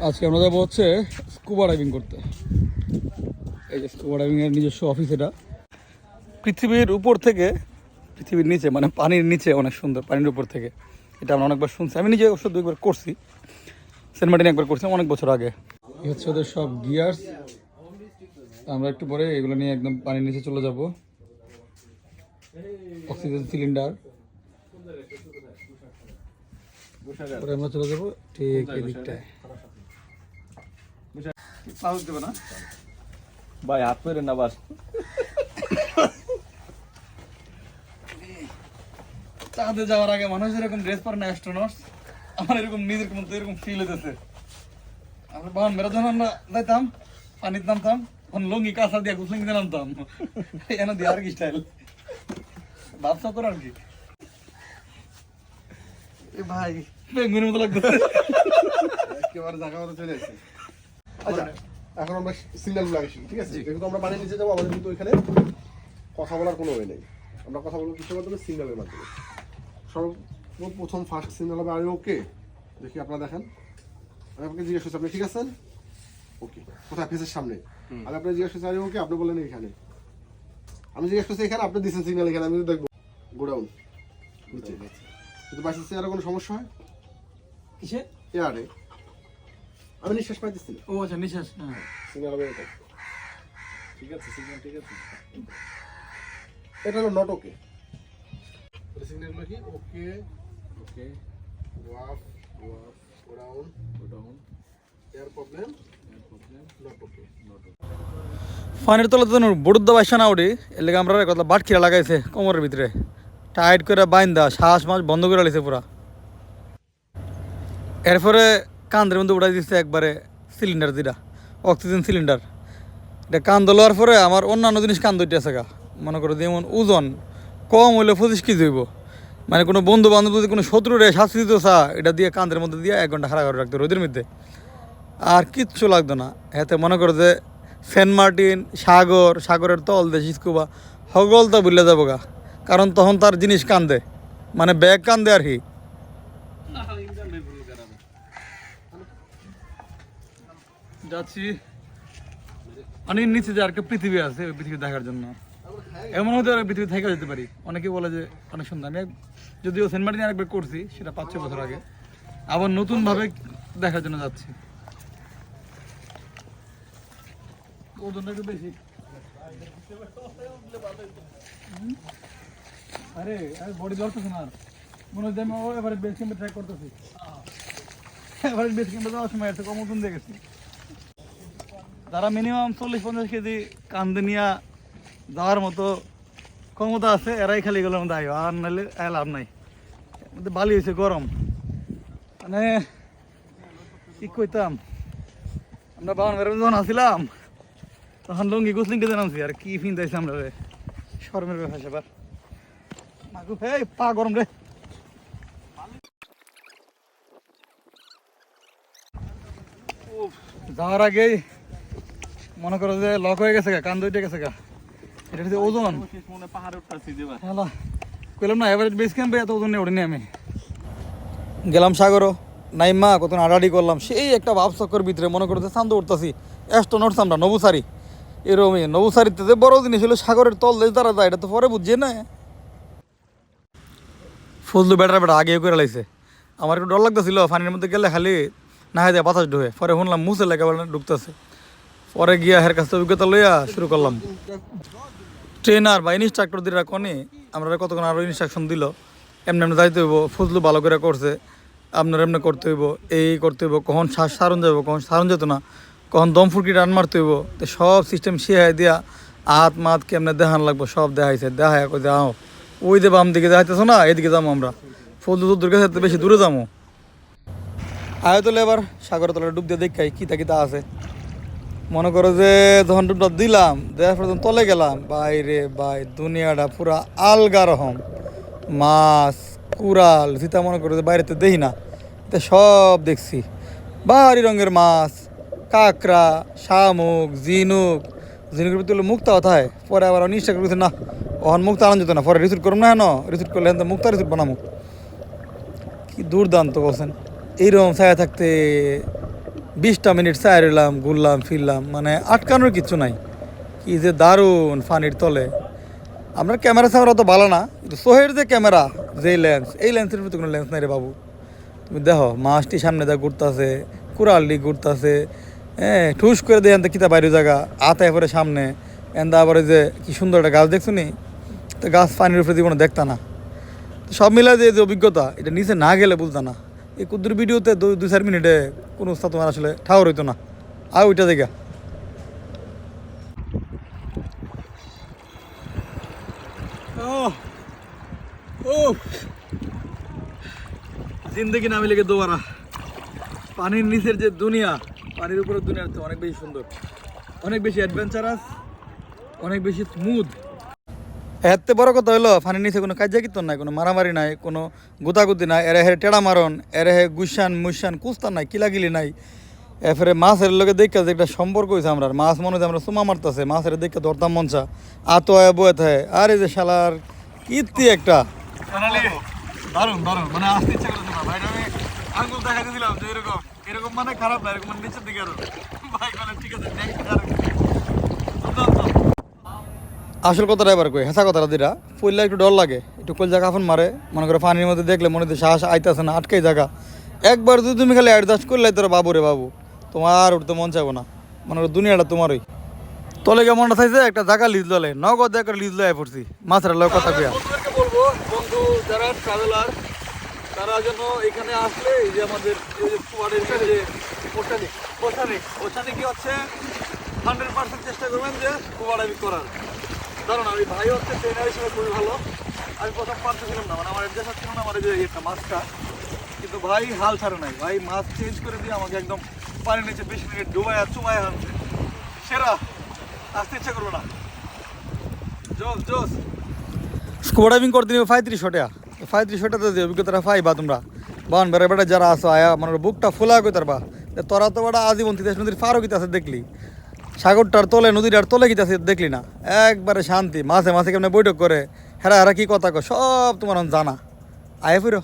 আজকে আমরা যাব হচ্ছে স্কুবা ডাইভিং করতে। এই যে স্কুবা ডাইভিং এর নিজস্ব অফিস এটা। পৃথিবীর উপর থেকে, পৃথিবীর নিচে মানে পানির নিচে অনেক সুন্দর, পানির উপর থেকে। এটা আমরা অনেকবার শুনছি। আমি নিজে অবশ্য দুইবার করছি। সেন্ট মার্টিন একবার করছি, অনেক বছর আগে। হচ্ছে ওদের সব গিয়ার্স আমরা একটু পরে এগুলো নিয়ে একদম পানির নিচে চলে যাব। অক্সিজেন সিলিন্ডার পরে আমরা চলে যাব ঠিক এই পাউস দেবে না। ভাই হাত মেরেন না বাস। চাঁদে যাওয়ার আগে মানুষ এরকম ড্রেস পরে না অ্যাস্ট্রোনটস আমার এরকম নিজের মধ্যে এরকম ফিল হতেছে আমরা বাহন মেরা যখন আমরা যাইতাম নামতাম তখন লঙ্গি কাঁচা দিয়ে গুসলিং দিয়ে নামতাম। এনে দিয়ে আর কি স্টাইল ভাবসা তোর আর কি? এ ভাই বেঙ্গুনের মতো লাগতেছে। একেবারে জায়গা চলে আসছে। আচ্ছা এখন আমরা সিগন্যাল লাগাইছি ঠিক আছে? যেহেতু আমরা নিচে যাব আমাদের কিন্তু এখানে কথা বলার কোনো ওয়ে নেই। আমরা কথা বলব কিসের মাধ্যমে? সিগন্যালের মাধ্যমে। সর্বপ্রথম ফার্স্ট সিগন্যাল হবে আমি ওকে? দেখি আপনারা দেখেন। আমি আপনাকে জিজ্ঞেস করছি আপনি ঠিক আছেন? ওকে। কোথায়? ফেসের সামনে। আমি আপনাকে জিজ্ঞেস করছি আমি ওকে? আপনি বললেন এখানে। আমি জিজ্ঞেস করছি এখানে আপনি দিচ্ছেন সিগন্যাল এখানে আমি দেখব। গোডাউন নিচে। কিন্তু বাইসেন্স এর কোনো সমস্যা হয়? কিসে এয়ারে। আমি নিঃশ্বাস পাইতেছি ও আচ্ছা নিঃশ্বাস হ্যাঁ সিগন্যাল হবে এরকম ঠিক আছে সিগন্যাল ঠিক আছে। এটা হলো নট ওকে কি? ওকে ওকে ওয়াফ ওয়াফ down down air problem not okay ফানের তলে তো বড়ুদ্দ বাইসা না ওটি এর লেগে আমরা কথা বাটখিরা লাগাইছে কোমরের ভিতরে। টাইট করে বাইন্দা শ্বাস মাস বন্ধ করে লাইছে পুরা। এরপরে কান্দের মধ্যে উঠাই দিচ্ছে একবারে সিলিন্ডার যেটা অক্সিজেন সিলিন্ডার এটা কান্দ লওয়ার পরে আমার অন্যান্য জিনিস কান্দ উঠে গা। মনে করো যেমন ওজন কম হইলে পঁচিশ কেজি হইব। মানে কোনো বন্ধু বান্ধব যদি কোনো শত্রুরে শাস্তি দিত চা, এটা দিয়ে কান্দের মধ্যে দিয়ে এক ঘণ্টা খাড়া করে রাখতো রোদের মধ্যে। আর কিচ্ছু লাগতো না। এতে মনে করো যে সেন্ট মার্টিন, সাগর, সাগরের তল দেশ স্কুবা হগল তো বুঝলে যাব গা। কারণ তখন তার জিনিস কান্দে। মানে ব্যাগ কান্দে আর কি। যাচ্ছি। অনেক নিচে যে একটা পৃথিবী আছে, ওই পৃথিবী দেখার জন্য। এমন হতে পারে পৃথিবী থেকে যেতে পারি। অনেকে বলে যে অনেক সুন্দর। আমি যদিও সেন্ট মার্টিন আরেকবার করছি, সেটা পাঁচ ছয় বছর আগে। আবার নতুনভাবে দেখার জন্য যাচ্ছি। ওজনটা একটু বেশি। আরে আরে বডি ধরতেছে না মনে হচ্ছে আমি এবারে বেস ক্যাম্পে ট্রাই করতেছি। এবারে বেস ক্যাম্পে যাওয়ার সময় একটা কম ওজন দিয়ে যারা মিনিমাম চল্লিশ পঞ্চাশ কেজি কান্দে নিয়ে যাওয়ার মতো ক্ষমতা আছে, এরাই খালি গেলে মধ্যে আর নাহলে লাভ নাই। বালি হয়েছে গরম। মানে কি কইতাম? আমরা বাগান বেরোতে যখন আসছিলাম তখন লঙ্গি গুসলিং কেটে নামছি, আর কি ফিন দিয়েছে আমরা রে? শরমের ব্যাপার সেবার মাগু হে পা গরম রে। যাওয়ার আগেই মনে করো যে লক হয়ে গেছে গা, কান গেছে গা। এটা হচ্ছে ওজন। কইলাম না এভারেজ বেস ক্যাম্পে এত ওজন নিয়ে আমি। গেলাম সাগরও, নাইমা কত আড়াআড়ি করলাম। সেই একটা ভাব চক্কর ভিতরে মনে করতে চান্দ উঠতেছি। নড়ছে আমরা নবুসারি। এরকমই নবুসারিতে যে বড় জিনিস হলো সাগরের তল দেশ দ্বারা যায়, এটা তো পরে বুঝছে না ফজলু বেটার বেটা আগে করে লাইছে। আমার একটু ডর লাগতেছিল পানির মধ্যে গেলে খালি না হয় যায় বাতাস ঢুকে। পরে শুনলাম মুছে লেগে ঢুকতেছে। পরে গিয়া হের কাছে অভিজ্ঞতা লইয়া শুরু করলাম। ট্রেনার বা ইনস্ট্রাক্টর দিরা কনে আমরা কতক্ষণ আরও ইনস্ট্রাকশন দিল, এমনি এমনি যাইতে হইব, ফজলু ভালো করে করছে, আপনার এমনি করতে হইব, এই করতে হইব, কখন শ্বাস সারণ যাব কখন সারণ যেত না, কখন দম ফুরকি রান মারতে হইব, তো সব সিস্টেম শিখাই দিয়া হাত মাত কেমনে দেখান লাগবো, সব দেখাইছে দেখায় কই দেখাও ওই যে বাম দিকে দেখাইতেছো না, এদিকে যাব আমরা, ফজলু তো দুর্গা বেশি দূরে যাব আয়তলে এবার সাগরের তলে ডুব দিয়ে দেখাই কিতা কিতা আছে। মনে করো যে যখন দিলাম, দেওয়ার পর যখন তলে গেলাম বাইরে বাই দুনিয়াটা পুরা আলগা রকম। মাছ, কুড়াল, যেটা মনে করো যে বাইরেতে দেখি না, এটা সব দেখছি। বাহারি রঙের মাছ, কাঁকড়া, শামুক, ঝিনুক। ঝিনুকের ভিতরে মুক্তা কোথায় পরে আবার নিষ্ঠা করছে, না ওহন মুক্তা আনন্দ যেত না। পরে রিসুট করুম না হেন রিসুট করলে হেন মুক্তা রিসুট বানামু। কি দুর্দান্ত বলছেন। এইরকম ছায়া থাকতে বিশটা মিনিট চাই রইলাম ঘুরলাম, ফিরলাম মানে আটকানোর কিছু নাই। কি যে দারুণ ফানির তলে। আপনার ক্যামেরা স্যামেরা তো ভালো না, কিন্তু সোহের যে ক্যামেরা, যে লেন্স, এই লেন্সের প্রতি কোনো লেন্স নাই রে বাবু। তুমি দেখো, মাছটি সামনে দা ঘুরতেছে, কুড়ালটি ঘুরতেছে হ্যাঁ ঠুস করে দিয়ে এনতে কিতা বাইরে জায়গা, আতায় পরে সামনে, এন্দা আবার যে কি সুন্দর একটা গাছ দেখছ নি? তো গাছ পানির উপরে জীবনে দেখতা না। সব মিলে যে যে অভিজ্ঞতা, এটা নিচে না গেলে বুঝতা না। এই কুদ্দুর ভিডিওতে দুই, চার মিনিটে কোনো উস্তাদ তোমার আসলে ঠাউর হইতো না। আর ওইটা দেখা। জিন্দগি না মিলে দোবারা। পানির নিচের যে দুনিয়া, পানির উপরের দুনিয়ার তো অনেক বেশি সুন্দর। অনেক বেশি অ্যাডভেঞ্চারাস অনেক বেশি স্মুথ এতে বড় কথা হলো পানির নিচে কোনো কাজা কীর্তন নাই, কোনো মারামারি নাই, কোনো গুতাগুতি নাই, এরে হে টেড়া মারন এরে হে গুসান মুসান কুস্তান নাই কিলাকিলি নাই। এরপরে মাছের লগে দেখে যে একটা সম্পর্ক হয়েছে আমরা মাছ মনে হয় আমরা সুমা মারতেছে, মাছের দেখে ধরতাম মনসা আতো বয়ে থাকে। আরে যে শালার কীর্তি একটা। দারুণ দারুণ মানে আসতে ইচ্ছা করছে না। ভাই, আমি আঙ্গুল দেখা দিয়েছিলাম যে এরকম এরকম মানে খারাপ না, এরকম মানে নিচের দিকে আরও। ভাই বলে ঠিক আছে next আর দুর্দান্ত। আসল কথাটা এবার কই? হেসা কথাটা দিরা। পড়লে একটু ডর লাগে, একটু কল জায়গা আফন মারে, মনে করো পানির মধ্যে দেখলে মনে হচ্ছে শ্বাস আইতাছে না, আটকাই জায়গা। একবার যদি তুমি খালি অ্যাডজাস্ট করলে তোর বাবু রে বাবু, তোমার উঠতে মন চাইব না। মনে করো দুনিয়াটা তোমারই। তলে কেমন চাইছে, একটা জায়গা লিজ ললে নগদ একটা লিজ লয়ে পড়ছি। মাছের লয় কথা বলব, বন্ধু যারা ট্রাভেলার তারা যেন এখানে আসলে এই যে আমাদের ওখানে কি হচ্ছে? হান্ড্রেড পার্সেন্ট চেষ্টা করবেন যে কুয়া ডাইভিং করার কারণ আমি ভাই হচ্ছে ট্রেনার হিসেবে খুবই ভালো। আমি প্রথম পারতেছিলাম না মানে আমার অ্যাডজাস্ট ছিল না, আমার যে একটা মাছটা কিন্তু ভাই হাল ছাড়ে নাই। ভাই মাছ চেঞ্জ করে দিয়ে আমাকে একদম পানির নিচে বিশ মিনিট ডুবাই আর আনছে। সেরা। আসতে ইচ্ছা করব না। জোস জোস। স্কুবা ডাইভিং করতে নিবে পঁয়ত্রিশ টাকা। পঁয়ত্রিশ টাকা যে অভিজ্ঞতাটা পাইবা তোমরা। বান বেড়ে বেড়ে যারা আসো আয়া মানে বুকটা ফুলা কই তারবা তোরা তো বেড়া আজীবন তিতাস নদীর পারও কিতা আছে দেখলি। সাগরটার তলে, নদীটার তলে কি আছে দেখলি না? একবারে শান্তি। মাঝে মাঝে কেমন বৈঠক করে, হেরা হেরা কি কথা কো সব তোমার জানা। আয় ফিরো।